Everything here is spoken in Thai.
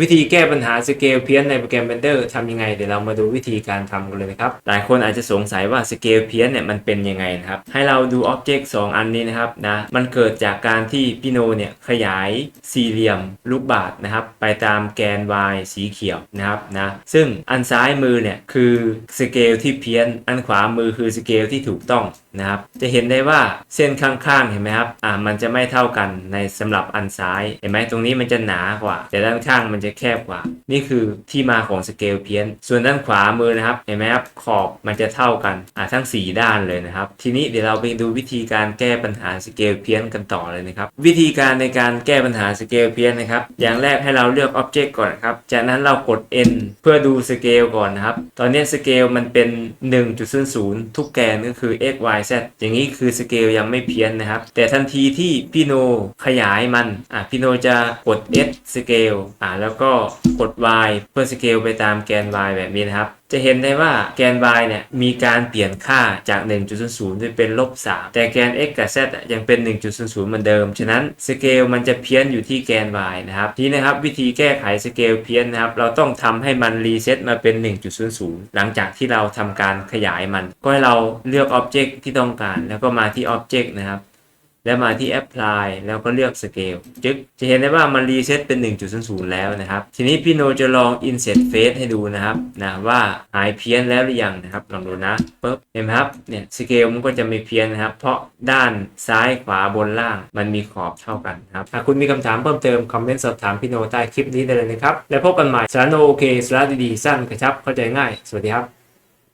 วิธีแก้ปัญหาสเกลเพี้ยนในโปรแกรม Blender ทำยังไง เดี๋ยวเรามาดูวิธีการทำกันเลยนะครับ หลายคนอาจจะสงสัยว่าสเกลเพี้ยนเนี่ยมันเป็นยังไงนะครับ ให้เราดูอ็อบเจกต์2อันนี้นะครับนะ มันเกิดจากการที่พี่โนเนี่ยขยายสี่เหลี่ยมลูกบาศก์นะครับ ไปตามแกน y สีเขียวนะครับนะ ซึ่งอันซ้ายมือเนี่ยคือสเกลที่เพี้ยน อันขวามือคือสเกลที่ถูกต้องนะครับ จะเห็นได้ว่าเส้นข้างๆเห็นไหมครับ อ่า มันจะไม่เท่ากันในสำหรับอันซ้าย เห็นไหมตรงนี้มันจะหนากว่า แต่ด้านข้างมันจะแคบกว่า นี่คือที่มาของสเกลเพี้ยน ส่วนด้านขวามือนะครับ เห็นไหมครับ ขอบมันจะเท่ากันอ่าทั้ง 4 ด้านเลยนะครับ ทีนี้เดี๋ยวเราไปดูวิธีการแก้ปัญหาสเกลเพี้ยนกันต่อเลยนะครับ วิธีการในการแก้ปัญหาสเกลเพี้ยนนะครับ อย่างแรกให้เราเลือก Object ก่อนครับ จากนั้นเรากด N เพื่อดูสเกลก่อนนะครับ ตอนนี้สเกลมันเป็น 1.00 ทุกแกนก็คือ x y z อย่างนี้คือสเกลยังไม่เพี้ยนนะครับ แต่ทันทีที่พี่โนขยายมันอะพี่โนจะกด s สเกลอะแล้วก็กด y เพื่อสเกลไปตามแกน y แบบนี้นะครับ จะเห็นได้ว่าแกน y เนี่ยมีการเปลี่ยนค่าจาก 1.00ไปเป็นลบ3แต่แกน x กับ z ยังเป็น 1.00เหมือนเดิม ฉะนั้นสเกลมันจะเพี้ยนอยู่ที่แกน y นะครับ ทีนี้นะครับวิธีแก้ไขสเกลเพี้ยนนะครับ เราต้องทำให้มันรีเซ็ตมาเป็น 1.00 หลังจากที่เราทำการขยายมัน ก็ให้เราเลือก Object ที่ต้องการ แล้วก็มาที่ Object นะครับ แล้วมาที่ apply แล้วก็เลือก scale จึ๊กจะเห็นได้ว่ามันรีเซ็ตเป็น 1.00 แล้วนะครับ ทีนี้พี่โนจะลอง insert face ให้ดูนะครับนะว่าหายเพี้ยนแล้วหรือยังนะครับลองดูนะปึ๊บเห็นไหมครับเนี่ย scale มันก็จะไม่เพี้ยนนะครับ เพราะด้านซ้ายขวาบนล่าง มันมีขอบเท่ากันนะครับหากคุณมีคำถามเพิ่มเติม คอมเมนต์สอบถามพี่โนใต้คลิปนี้ได้เลยนะครับ แล้วพบกันใหม่สารโนโอเคสาระดีๆสั้นกระชับเข้าใจง่าย สวัสดีครับ